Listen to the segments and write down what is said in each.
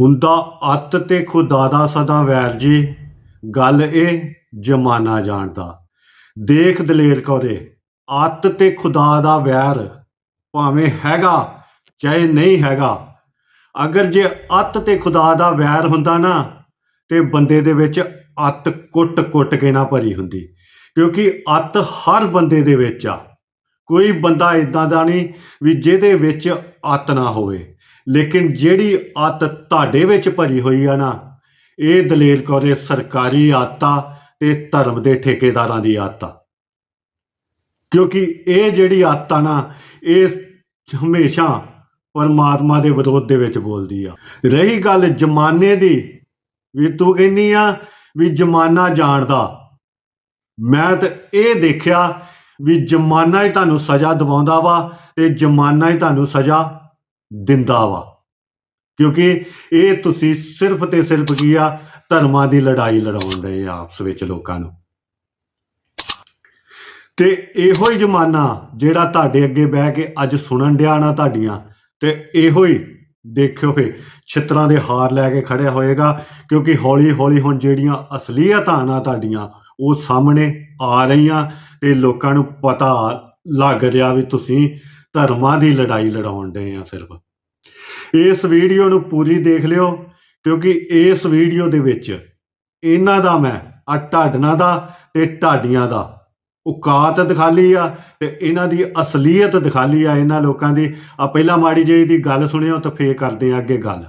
ਹੁੰਦਾ ਅੱਤ ਤੇ ਖੁਦਾ ਦਾ ਸਦਾ ਵੈਰ ਜੀ। ਗੱਲ ਇਹ, ਜਮਾਨਾ ਜਾਣਦਾ। ਦੇਖ ਦਲੇਰ ਕੌਰੇ, ਅੱਤ ਤੇ ਖੁਦਾ ਦਾ ਵੈਰ ਭਾਵੇਂ ਹੈਗਾ, ਚਾਹੇ ਨਹੀਂ ਹੈਗਾ। ਅਗਰ ਜੇ ਅੱਤ ਤੇ ਖੁਦਾ ਦਾ ਵੈਰ ਹੁੰਦਾ ਨਾ, ਤੇ ਬੰਦੇ ਦੇ ਵਿੱਚ ਅੱਤ ਕੁੱਟ-ਕੁੱਟ ਕੇ ਨਾ ਭਰੀ ਹੁੰਦੀ। ਕਿਉਂਕਿ ਅੱਤ ਹਰ ਬੰਦੇ ਦੇ ਵਿੱਚ ਆ। ਕੋਈ ਬੰਦਾ ਇਦਾਂ ਦਾ ਨਹੀਂ ਵੀ ਜਿਹਦੇ ਵਿੱਚ ਅੱਤ ਨਾ ਹੋਵੇ। ਲੇਕਿਨ ਜਿਹੜੀ ਆਤ ਤੁਹਾਡੇ ਵਿੱਚ ਭਰੀ ਹੋਈ ਆ ਨਾ, ਇਹ ਦਲੇਰ ਕੌਰੇ ਸਰਕਾਰੀ ਆਤਾ ਤੇ ਧਰਮ ਦੇ ਠੇਕੇਦਾਰਾਂ ਦੀ ਆਦਤ। ਆ ਕਿਉਂਕਿ ਇਹ ਜਿਹੜੀ ਆਦਤ ਆ ਨਾ, ਇਹ ਹਮੇਸ਼ਾ ਪਰਮਾਤਮਾ ਦੇ ਵਿਰੋਧ ਦੇ ਵਿੱਚ ਬੋਲਦੀ ਆ। ਰਹੀ ਗੱਲ ਜਮਾਨੇ ਦੀ, ਵੀ ਤੂੰ ਕਹਿੰਨੀ ਆ ਵੀ ਜਮਾਨਾ ਜਾਣਦਾ। ਮੈਂ ਤਾਂ ਇਹ ਦੇਖਿਆ ਵੀ ਜਮਾਨਾ ਹੀ ਤੁਹਾਨੂੰ ਸਜ਼ਾ ਦਿਵਾਉਂਦਾ ਵਾ ਤੇ ਜਮਾਨਾ ਹੀ ਤੁਹਾਨੂੰ ਸਜ਼ਾ ਦਿੰਦਾ ਵਾ। ਕਿਉਂਕਿ ਇਹ ਤੁਸੀਂ ਸਿਰਫ ਤੇ ਸਿਰਫ ਕੀ ਆ, ਧਰਮਾਂ ਦੀ ਲੜਾਈ ਲੜਾਉਣ ਦੇ ਆਪਸ ਵਿੱਚ ਲੋਕਾਂ ਨੂੰ। ਤੇ ਇਹੋ ਹੀ ਜਮਾਨਾ ਜਿਹੜਾ ਤੁਹਾਡੇ ਅੱਗੇ ਬਹਿ ਕੇ ਅੱਜ ਸੁਣਨ ਡਿਆ ਨਾ ਤੁਹਾਡੀਆਂ, ਤੇ ਇਹੋ ਹੀ ਦੇਖਿਓ ਫੇ ਛਿੱਤਰਾਂ ਦੇ ਹਾਰ ਲੈ ਕੇ ਖੜਿਆ ਹੋਏਗਾ, ਕਿਉਂਕਿ ਹੌਲੀ ਹੌਲੀ ਹੁਣ ਜਿਹੜੀਆਂ ਅਸਲੀਅਤਾਂ ਨਾ ਤੁਹਾਡੀਆਂ, ਉਹ ਸਾਹਮਣੇ ਆ ਰਹੀਆਂ, ਤੇ ਲੋਕਾਂ ਨੂੰ ਪਤਾ ਲੱਗ ਰਿਹਾ ਵੀ ਤੁਸੀਂ ਧਰਮਾਂ ਦੀ ਲੜਾਈ ਲੜਾਉਣ ਦੇ ਆ ਸਿਰਫ। ਇਸ ਵੀਡੀਓ ਨੂੰ ਪੂਰੀ ਦੇਖ ਲਿਓ, ਕਿਉਂਕਿ ਇਸ ਵੀਡੀਓ ਦੇ ਵਿੱਚ ਇਹਨਾਂ ਦਾ ਮੈਂ ਆ ਢਾਡਣਾ ਦਾ ਤੇ ਢਾਡੀਆਂ ਦਾ ਔਕਾਤ ਦਿਖਾਲੀ ਆ ਤੇ ਇਹਨਾਂ ਦੀ ਅਸਲੀਅਤ ਦਿਖਾਲੀ ਆ। ਇਹਨਾਂ ਲੋਕਾਂ ਦੀ ਆ ਪਹਿਲਾਂ ਮਾੜੀ ਜਿਹੀ ਦੀ ਗੱਲ ਸੁਣਿਓ ਤਾਂ ਫੇਰ ਕਰਦੇ ਆ ਅੱਗੇ ਗੱਲ।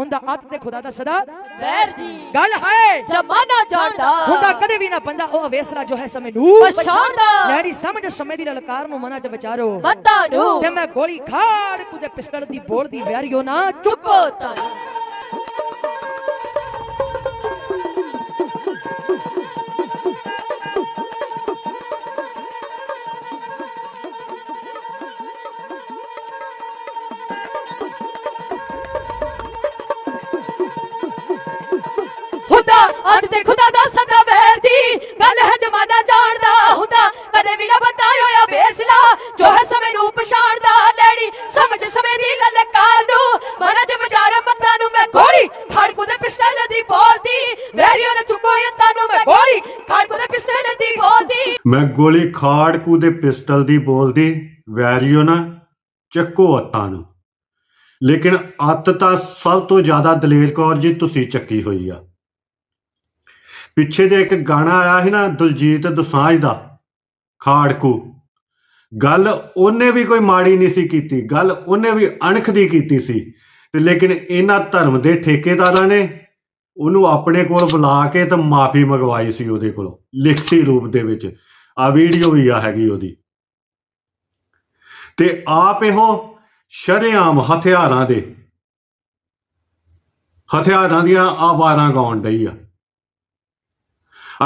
ਹੁੰਦਾ ਅੱਤ ਤੇ ਖੁਦਾ ਦਾ ਸਦਾ ਵੈਰ ਜੀ। ਗੱਲ ਹੈ। ਜਮਾਨਾ ਜਾਣਦਾ। ਹੁੰਦਾ ਕਦੇ ਵੀ ਨਾ ਬੰਦਾ ਉਹ ਅਵੇਸਲਾ ਜੋ ਹੈ ਸਮੇਂ ਨੂੰ। ਪਛਾਣਦਾ। ਲੈਣੀ ਸਮਝ ਸਮੇਂ ਦੀ ਲਲਕਾਰ ਨੂੰ ਮਨਾਂ ਚ ਵਿਚਾਰੋ। ਬੰਦਾ ਨੂੰ। ਤੇ ਮੈਂ ਗੋਲੀ ਖਾੜ ਕੁਦੇ ਪਿਸਟਲ ਦੀ ਬੋਲ ਦੀ ਵੈਰੀਓ ਨਾ ਚੁੱਕੋ ਤਾਂ। ਗੋਲੀ ਖੜਕੂ ਦੇ ਪਿਸਟਲ ਦੀ ਬੋਲਦੀ। ਮੈਂ ਗੋਲੀ ਖਾੜਕੂ ਦੇ ਪਿਸਟਲ ਦੀ ਬੋਲਦੀ ਵੈਰੀਓ ਨਾ, ਚੱਕੋ ਅੱਤਾਂ ਨੂੰ। ਲੇਕਿਨ ਅੱਤ ਤਾਂ ਸਭ ਤੋਂ ਜ਼ਿਆਦਾ ਦਲੇਰ ਕੌਰ ਜੀ ਤੁਸੀਂ ਚੱਕੀ ਹੋਈ ਆ। ਪਿੱਛੇ ਜੇ ਇੱਕ ਗਾਣਾ ਆਇਆ ਸੀ ਨਾ ਦਲਜੀਤ ਦੁਸਾਂਝ ਦਾ ਖਾੜਕੂ ਗੱਲ ਉਹਨੇ ਵੀ ਕੋਈ ਮਾੜੀ ਨਹੀਂ ਸੀ ਕੀਤੀ, ਗੱਲ ਉਹਨੇ ਵੀ ਅਣਖ ਦੀ ਕੀਤੀ ਸੀ। ਤੇ ਲੇਕਿਨ ਇਹਨਾਂ ਧਰਮ ਦੇ ਠੇਕੇਦਾਰਾਂ ਨੇ ਉਹਨੂੰ ਆਪਣੇ ਕੋਲ ਬੁਲਾ ਕੇ ਤੇ ਮਾਫੀ ਮੰਗਵਾਈ ਸੀ ਉਹਦੇ ਕੋਲੋਂ, ਲਿਖਤੀ ਰੂਪ ਦੇ ਵਿੱਚ। ਆ ਵੀਡੀਓ ਵੀ ਆ ਹੈਗੀ ਉਹਦੀ। ਤੇ ਆਪ ਇਹੋ ਸ਼ਰੇਆਮ ਹਥਿਆਰਾਂ ਦੇ, ਹਥਿਆਰਾਂ ਦੀਆਂ ਆਵਾਜ਼ਾਂ ਗਾਉਣ ਡਈ ਆ।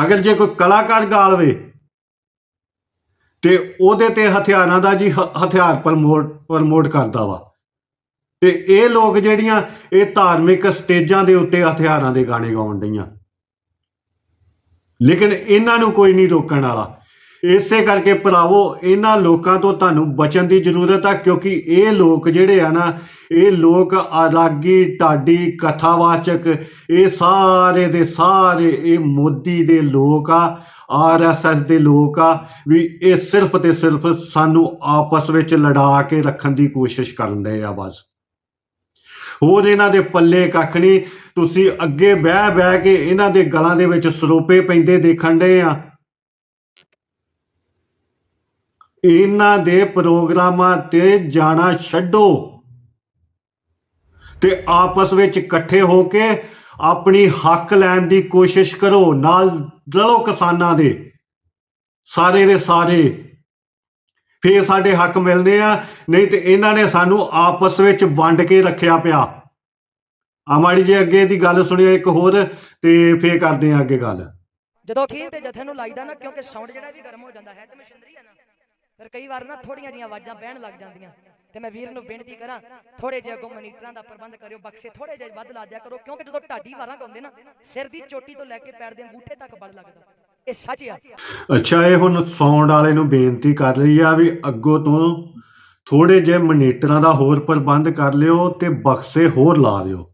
ਅਗਰ ਜੇ ਕੋਈ ਕਲਾਕਾਰ ਗਾਲਵੇ, ਤੇ ਉਹਦੇ ਤੇ ਹਥਿਆਰਾਂ ਦਾ ਜੀ ਹ- ਹਥਿਆਰ ਪ੍ਰਮੋਟ ਪ੍ਰਮੋਟ ਕਰਦਾ ਵਾ। ਤੇ ਇਹ ਲੋਕ ਜਿਹੜੀਆਂ ਇਹ ਧਾਰਮਿਕ ਸਟੇਜਾਂ ਦੇ ਉੱਤੇ ਹਥਿਆਰਾਂ ਦੇ ਗਾਣੇ ਗਾਉਣ ਡਈਆਂ। ਲੇਕਿਨ ਇਹਨਾਂ ਨੂੰ ਕੋਈ ਨਹੀਂ ਰੋਕਣ ਵਾਲਾ। ਇਸੇ ਕਰਕੇ ਭਰਾਵੋ, ਇਹਨਾਂ ਲੋਕਾਂ ਤੋਂ ਤੁਹਾਨੂੰ ਬਚਣ ਦੀ ਜ਼ਰੂਰਤ ਆ, ਕਿਉਂਕਿ ਇਹ ਲੋਕ ਜਿਹੜੇ ਆ ਨਾ, ਇਹ ਲੋਕ ਅਰਾਗੀ ਢਾਡੀ, ਕਥਾਵਾਚਕ, ਇਹ ਸਾਰੇ ਦੇ ਸਾਰੇ, ਇਹ ਮੋਦੀ ਦੇ ਲੋਕ ਆ ਆਰਐਸਐਸ ਦੇ ਲੋਕ ਆ, ਵੀ ਇਹ ਸਿਰਫ ਤੇ ਸਿਰਫ ਸਾਨੂੰ ਆਪਸ ਵਿੱਚ ਲੜਾ ਕੇ ਰੱਖਣ ਦੀ ਕੋਸ਼ਿਸ਼ ਕਰਦੇ ਆ ਬਸ। ਹੋਰ ਇਹਨਾਂ ਦੇ ਪੱਲੇ ਕੱਖ ਨਹੀਂ। ਤੁਸੀਂ ਅੱਗੇ ਬਹਿ ਬਹਿ ਕੇ ਇਹਨਾਂ ਦੇ ਗਲਾਂ ਦੇ ਵਿੱਚ ਸਰੋਪੇ ਪੈਂਦੇ ਦੇਖਣ ਦੇ ਆ। ਇਹਨਾਂ ਦੇ ਪ੍ਰੋਗਰਾਮਾਂ ਤੇ ਜਾਣਾ ਛੱਡੋ। ਤੇ ਆਪਸ ਵਿੱਚ ਇਕੱਠੇ ਹੋ ਕੇ ਆਪਣੀ ਹੱਕ ਲੈਣ ਦੀ ਕੋਸ਼ਿਸ਼ ਕਰੋ ਨਾਲ ਰਲੋ ਕਿਸਾਨਾਂ ਦੇ। ਸਾਰੇ ਦੇ ਸਾਰੇ ਫੇਰ ਸਾਡੇ ਹੱਕ ਮਿਲਦੇ ਆ। ਨਹੀਂ ਤੇ ਇਹਨਾਂ ਨੇ ਸਾਨੂੰ ਆਪਸ ਵਿੱਚ ਵੰਡ ਕੇ ਰੱਖਿਆ ਪਿਆ। ਆ ਮਾੜੀ ਜੇ ਅੱਗੇ ਦੀ ਗੱਲ ਸੁਣਿਓ ਇੱਕ ਹੋਰ ਤੇ ਫੇਰ ਕਰਦੇ ਆ ਅੱਗੇ ਗੱਲ। ਜਦੋਂ ਖੀਰ ਤੇ ਜਥੇ ਨੂੰ ਲਾਈਦਾ ਨਾ, ਕਿਉਂਕਿ ਸਾਊਂਡ ਜਿਹੜਾ ਵੀ ਗਰਮ ਹੋ ਜਾਂਦਾ, ਹੈ ਤੇ ਮਸ਼ੀਨਰੀ ਆ ਨਾ, ਫਿਰ ਕਈ ਵਾਰ ਨਾ ਥੋੜੀਆਂ ਜੀਆਂ ਆਵਾਜ਼ਾਂ ਬਹਿਣ ਲੱਗ ਜਾਂਦੀਆਂ। ਤੇ ਮੈਂ ਵੀਰ ਨੂੰ ਬੇਨਤੀ ਕਰਾਂ ਥੋੜੇ ਜਿਹਾ ਅੱਗੋਂ ਮਨੀਟਰਾਂ ਦਾ ਪ੍ਰਬੰਧ ਕਰਿਓ, ਬਕਸੇ ਥੋੜੇ ਜਿਹੇ ਵੱਧ ਲਾ ਦਿਆ ਕਰੋ, ਕਿਉਂਕਿ ਜਦੋਂ ਢਾਡੀ ਵਾਰਾਂ ਗਾਉਂਦੇ ਨਾ, ਸਿਰ ਦੀ ਚੋਟੀ ਤੋਂ ਲੈ ਕੇ ਪੈਰ ਦੇ ਅੰਗੂਠੇ ਤੱਕ ਬਲ ਲੱਗਦਾ। ਇਹ ਸੱਚ ਆ। ਅੱਛਾ, ਇਹ ਹੁਣ ਸਾਊਂਡ ਵਾਲੇ ਨੂੰ ਬੇਨਤੀ ਕਰ ਰਹੀ ਆ ਵੀ ਅੱਗੋਂ ਤੋਂ ਥੋੜੇ ਜਿਹੇ ਮਨੀਟਰਾਂ ਦਾ ਹੋਰ ਪ੍ਰਬੰਧ ਕਰ ਲਿਓ ਤੇ ਬਕਸੇ ਹੋਰ ਲਾ ਦਿਓ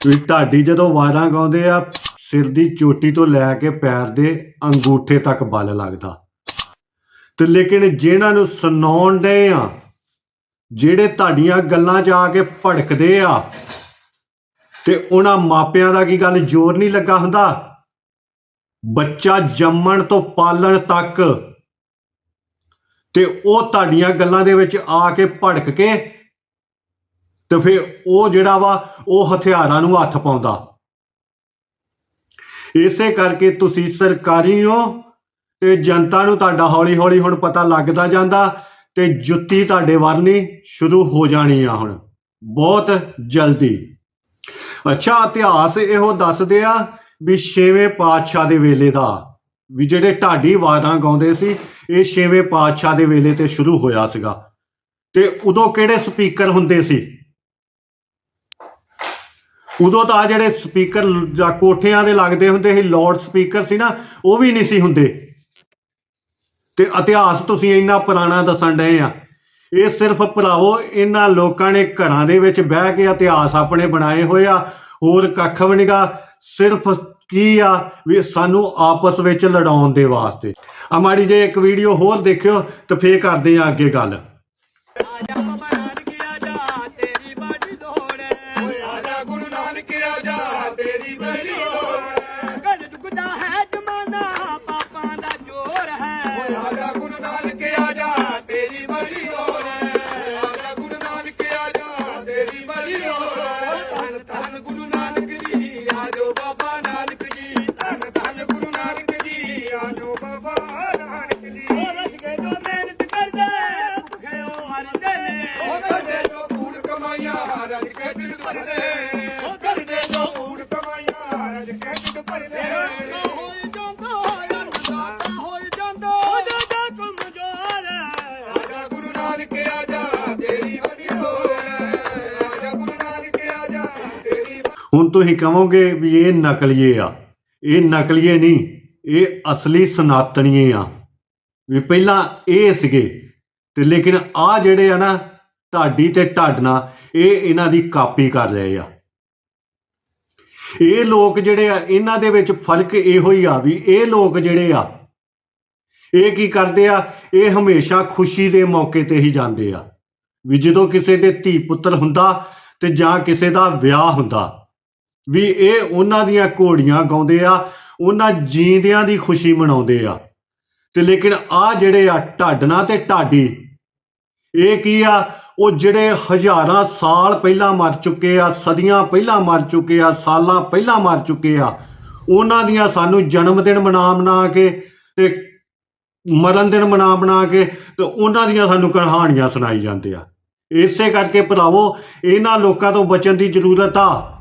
ਵੀ ਢਾਡੀ ਜਦੋਂ ਵਾਰਾਂ ਗਾਉਂਦੇ ਆ, ਸਿਰ ਦੀ ਚੋਟੀ ਤੋਂ ਲੈ ਕੇ ਪੈਰ ਦੇ ਅੰਗੂਠੇ ਤੱਕ ਬਲ ਲੱਗਦਾ। ਤੇ ਲੇਕਿਨ ਜਿਹਨਾਂ ਨੂੰ ਸੁਣਾਉਣ ਦੇ ਆ, ਜਿਹੜੇ ਤੁਹਾਡੀਆਂ ਗੱਲਾਂ 'ਚ ਆ ਕੇ ਭੜਕਦੇ ਆ, ਤੇ ਉਹਨਾਂ ਮਾਪਿਆਂ ਦਾ ਕੀ ਗੱਲ ਜ਼ੋਰ ਨਹੀਂ ਲੱਗਾ ਹੁੰਦਾ? ਬੱਚਾ ਜੰਮਣ ਤੋਂ ਪਾਲਣ ਤੱਕ। ਤੇ ਉਹ ਤੁਹਾਡੀਆਂ ਗੱਲਾਂ ਦੇ ਵਿੱਚ ਆ ਕੇ ਭੜਕ ਕੇ ਤੇ ਫਿਰ ਉਹ ਜਿਹੜਾ ਵਾ, ਉਹ ਹਥਿਆਰਾਂ ਨੂੰ ਹੱਥ ਪਾਉਂਦਾ। ਇਸੇ ਕਰਕੇ ਤੁਸੀਂ ਸਰਕਾਰੀ ਹੋ ਤੇ ਜਨਤਾ ਨੂੰ ਤੁਹਾਡਾ ਹੌਲੀ ਹੌਲੀ ਹੁਣ ਪਤਾ ਲੱਗਦਾ ਜਾਂਦਾ ਤੇ ਜੁੱਤੀ ਤੁਹਾਡੇ ਵਰਨੀ ਸ਼ੁਰੂ ਹੋ ਜਾਣੀ ਆ ਹੁਣ। ਬਹੁਤ ਜਲਦੀ। ਅੱਛਾ, ਇਤਿਹਾਸ ਇਹੋ ਦੱਸਦੇ ਆ ਵੀ ਛੇਵੇਂ ਪਾਤਸ਼ਾਹ ਦੇ ਵੇਲੇ ਦਾ, ਵੀ ਜਿਹੜੇ ਢਾਡੀ ਵਾਰਾਂ ਗਾਉਂਦੇ ਸੀ, ਇਹ ਛੇਵੇਂ ਪਾਤਸ਼ਾਹ ਦੇ ਵੇਲੇ ਤੇ ਸ਼ੁਰੂ ਹੋਇਆ ਸੀਗਾ। ਤੇ ਉਦੋਂ ਕਿਹੜੇ ਸਪੀਕਰ ਹੁੰਦੇ ਸੀ? ਉਦੋਂ ਤਾਂ ਆਹ ਜਿਹੜੇ ਸਪੀਕਰ ਜਾਂ ਕੋਠਿਆਂ ਦੇ ਲੱਗਦੇ ਹੁੰਦੇ ਸੀ ਲਾਊਡ ਸਪੀਕਰ ਸੀ ਨਾ, ਉਹ ਵੀ ਨਹੀਂ ਸੀ ਹੁੰਦੇ। ਤੇ ਇਤਿਹਾਸ ਤੁਸੀਂ ਇੰਨਾ ਪੁਰਾਣਾ ਦੱਸਣ ਡਏ ਆ। ਇਹ ਸਿਰਫ ਭਰਾਵੋ, ਇਹਨਾਂ ਲੋਕਾਂ ਨੇ ਘਰਾਂ ਦੇ ਵਿੱਚ ਬਹਿ ਕੇ ਇਤਿਹਾਸ ਆਪਣੇ ਬਣਾਏ ਹੋਏ ਆ, ਹੋਰ ਕੱਖ ਵੀ ਨਹੀਂਗਾ ਸਿਰਫ ਕੀ ਆ ਵੀ ਸਾਨੂੰ ਆਪਸ ਵਿੱਚ ਲੜਾਉਣ ਦੇ ਵਾਸਤੇ। ਆ ਮਾੜੀ ਜੇ ਇੱਕ ਵੀਡੀਓ ਹੋਰ ਦੇਖਿਓ ਤੇ ਫੇਰ ਕਰਦੇ ਆ ਅੱਗੇ ਗੱਲ। ਰਜ ਕੇ ਢਿੱਡ ਭਰਦੇ। ਓ ਕਰਦੇ ਜੋ ਕੂੜ ਕਮਾਈਆਂ ਰਜ ਕੇ ਢਿੱਡ ਭਰਦੇ ਹੋਈ ਜਾਂਦਾ ਹੋਇਆ ਨਦਾਤਾ ਹੋਈ ਜਾਂਦਾ। ਓ ਜਾਂਦਾ ਕਮਜ਼ੋਰ ਆਜਾ ਗੁਰੂ ਨਾਨਕ ਆਜਾ ਤੇਰੀ ਵੱਡੀ ਲੋੜ। ਆਜਾ ਗੁਰੂ ਨਾਨਕ ਆਜਾ ਤੇਰੀ ਹੁਣ ਤੁਸੀਂ ਕਹੋਗੇ ਵੀ ਇਹ ਨਕਲੀਏ ਆ। ਇਹ ਨਕਲੀਏ ਨਹੀਂ ਇਹ ਅਸਲੀ ਸਨਾਤਨੀਏ ਆ। ਵੀ ਪਹਿਲਾਂ ਇਹ ਸੀਗੇ ਤੇ ਲੇਕਿਨ ਆ ਜਿਹੜੇ ਆ ਨਾ ਢਾਡੀ ਤੇ ਢਾਡਨਾ ਇਹ ਇਹਨਾਂ ਦੀ ਕਾਪੀ ਕਰ ਰਹੇ ਆ। ਇਹ ਲੋਕ ਜਿਹੜੇ ਆ, ਇਹਨਾਂ ਦੇ ਵਿੱਚ ਫ਼ਰਕ ਇਹੋ ਹੀ ਆ ਵੀ ਇਹ ਲੋਕ ਜਿਹੜੇ ਆ, ਇਹ ਕੀ ਕਰਦੇ ਆ? ਇਹ ਹਮੇਸ਼ਾ ਖੁਸ਼ੀ ਦੇ ਮੌਕੇ ਤੇ ਹੀ ਜਾਂਦੇ ਆ। ਵੀ ਜਦੋਂ ਕਿਸੇ ਦੇ ਧੀ ਪੁੱਤਰ ਹੁੰਦਾ ਤੇ ਜਾਂ ਕਿਸੇ ਦਾ ਵਿਆਹ ਹੁੰਦਾ, ਵੀ ਇਹ ਉਹਨਾਂ ਦੀਆਂ ਘੋੜੀਆਂ ਗਾਉਂਦੇ ਆ, ਉਹਨਾਂ ਜੀਂਦਿਆਂ ਦੀ ਖੁਸ਼ੀ ਮਨਾਉਂਦੇ ਆ। ਤੇ ਲੇਕਿਨ ਆ ਜਿਹੜੇ ਆ ਢਾਡਣਾ ਤੇ ਢਾਡੀ ਇਹ ਕੀ ਆ? ਉਹ ਜਿਹੜੇ ਹਜ਼ਾਰਾਂ ਸਾਲ ਪਹਿਲਾਂ ਮਰ ਚੁੱਕੇ ਆ, ਸਦੀਆਂ ਪਹਿਲਾਂ ਮਰ ਚੁੱਕੇ ਆ, ਸਾਲਾਂ ਪਹਿਲਾਂ ਮਰ ਚੁੱਕੇ ਆ, ਉਹਨਾਂ ਦੀਆਂ ਸਾਨੂੰ ਜਨਮ ਦਿਨ ਮਨਾ ਮਨਾ ਕੇ ਤੇ ਮਰਨ ਦਿਨ ਮਨਾ ਬਣਾ ਕੇ ਤੇ ਉਹਨਾਂ ਦੀਆਂ ਸਾਨੂੰ ਕਹਾਣੀਆਂ ਸੁਣਾਈ ਜਾਂਦੇ ਆ। ਇਸੇ ਕਰਕੇ ਭਰਾਵੋ, ਇਹਨਾਂ ਲੋਕਾਂ ਤੋਂ ਬਚਣ ਦੀ ਜ਼ਰੂਰਤ ਆ।